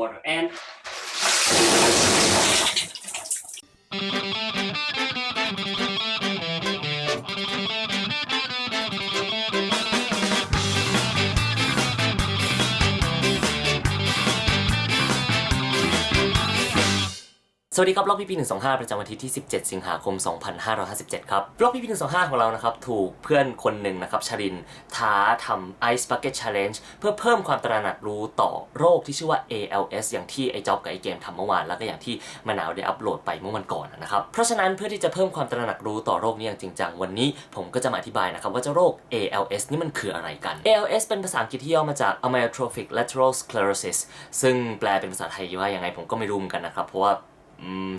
water. And สวัสดีครับบล็อกพีพีหนึ่งสองห้าประจำวันที่ 17 สิงหาคม 2557 ครับบล็อกพีพีหนึ่งสองห้าของเรานะครับถูกเพื่อนคนหนึ่งนะครับชรินท้าทำ Ice Bucket Challenge เพื่อเพิ่มความตระหนักรู้ต่อโรคที่ชื่อว่า ALS อย่างที่ไอจ็อบกับไอเกมทำเมื่อวาน แล้วก็อย่างที่มะนาวได้อัปโหลดไปเมื่อวันก่อนนะครับเพราะฉะนั้นเพื่อที่จะเพิ่มความตระหนักรู้ต่อโรคนี้อย่างจริงจังวันนี้ผมก็จะมาอธิบายนะครับว่าเจ้าโรค ALS นี่มันคืออะไรกัน ALS เป็นภาษาอังกฤษที่ย่อมาจาก Amyotrophic Lateral Sclerosis ซึ่งแปลเป็นภาษาไทยว่ายังไงผมก็ไม่รู้เหมือนกันนะครับเพราะว่า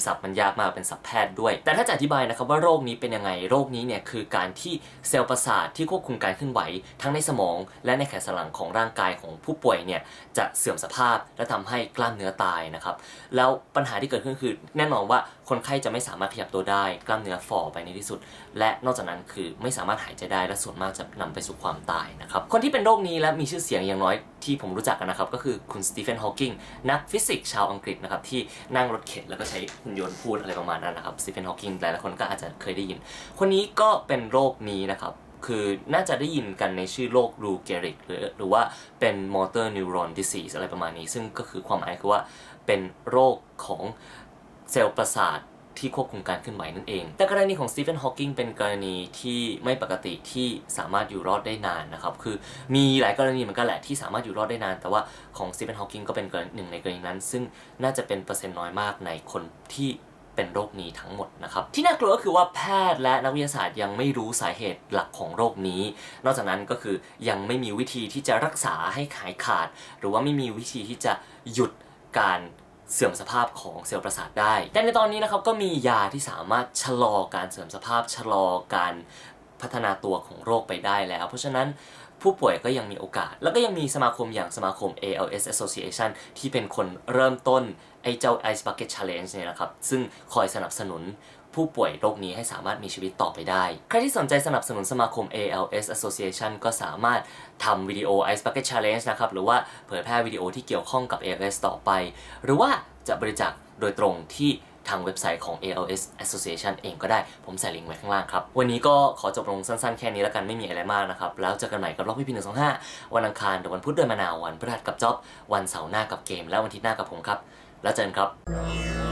ศัพท์มันยากมากเป็นศัพท์แพทย์ด้วย แต่ถ้าจะอธิบายนะครับว่าโรคนี้เป็นยังไงโรคนี้เนี่ยคือการที่เซลล์ประสาทที่ควบคุมการเคลื่อนไหว ทั้งในสมองและในแขนสันหลังของร่างกายของผู้ป่วยเนี่ยจะเสื่อมสภาพและทำให้กล้ามเนื้อตายนะครับแล้วปัญหาที่เกิดขึ้นคือ แน่นอนว่าคนไข้จะไม่สามารถขยับตัวได้ กล้ามเนื้อฝ่อไปในที่สุด และนอกจากนั้นคือไม่สามารถหายใจได้และส่วนมากจะนำไปสู่ความตายนะครับคนที่เป็นโรคนี้และมีชื่อเสียงอย่างน้อยที่ผมรู้จักกันนะครับก็คือคุณสตีเฟนฮอว์กิงนักฟิสิกส์ชาวอังกฤษนะครับที่นั่งรถเข็นแล้วก็ใช้หุ่นยนต์พูดอะไรประมาณนั้นนะครับสตีเฟนฮอว์กิงหลายๆคนก็อาจจะเคยได้ยิน คนนี้ก็เป็นโรคนี้นะครับ คือน่าจะได้ยินกันในชื่อโรครูเกริกหรือหรือว่าเป็น motor neuron disease อะไรประมาณนี้ ซึ่งก็คือความหมายคือว่าเป็นโรคของเซลล์ประสาท ที่ควบคุมการเคลื่อนไหวนั่นเอง แต่กรณีของสตีเฟนฮอว์กิงเป็นกรณีที่ไม่ปกติที่สามารถอยู่รอดได้นานนะครับ คือมีหลายกรณีเหมือนกันแหละที่สามารถอยู่รอดได้นาน แต่ว่าของสตีเฟนฮอว์กิงก็เป็นกรณีหนึ่งในกรณีนั้น ซึ่งน่าจะเป็นเปอร์เซ็นต์น้อยมากในคนที่เป็นโรคนี้ทั้งหมดนะครับ ที่น่ากลัวก็คือว่าแพทย์และนักวิทยาศาสตร์ยังไม่รู้สาเหตุหลักของโรคนี้ นอกจากนั้นก็คือยังไม่มีวิธีที่จะรักษาให้หายขาด หรือว่าไม่มีวิธีที่จะหยุดการ เสื่อมสภาพของเซลล์ประสาทได้ แต่ในตอนนี้นะครับก็มียาที่สามารถชะลอการเสื่อมสภาพชะลอการพัฒนาตัวของโรคไปได้แล้ว เพราะฉะนั้นผู้ป่วยก็ยังมีโอกาส แล้วก็ยังมีสมาคมอย่างสมาคม ALS Association ที่เป็นคนเริ่มต้นไอ้เจ้า Ice Bucket Challenge เนี่ยนะครับ ซึ่งคอยสนับสนุน ผู้ป่วยโรคนี้ให้สามารถมีชีวิตต่อไปได้ ใครที่สนใจสนับสนุนสมาคม ALS Association ก็สามารถทำวิดีโอ Ice Bucket Challenge นะครับ หรือว่าเผยแพร่วิดีโอที่เกี่ยวข้องกับ ALS ต่อไป หรือว่าจะบริจาคโดยตรงที่ทางเว็บไซต์ของ ALS Association เองก็ได้ ผมใส่ลิงก์ไว้ข้างล่างครับ วันนี้ก็ขอจบลงสั้นๆ แค่นี้แล้วกันไม่มีอะไรมากนะครับ แล้วเจอกันใหม่กับล็อกพี่พีหนึ่งสองห้าวันอังคารเดี๋ยววันพุธเดือนมะนาววันพฤหัสกับจ๊อบ วันเสาร์หน้ากับเกม และวันอาทิตย์หน้ากับผมครับ แล้วเจอกันครับ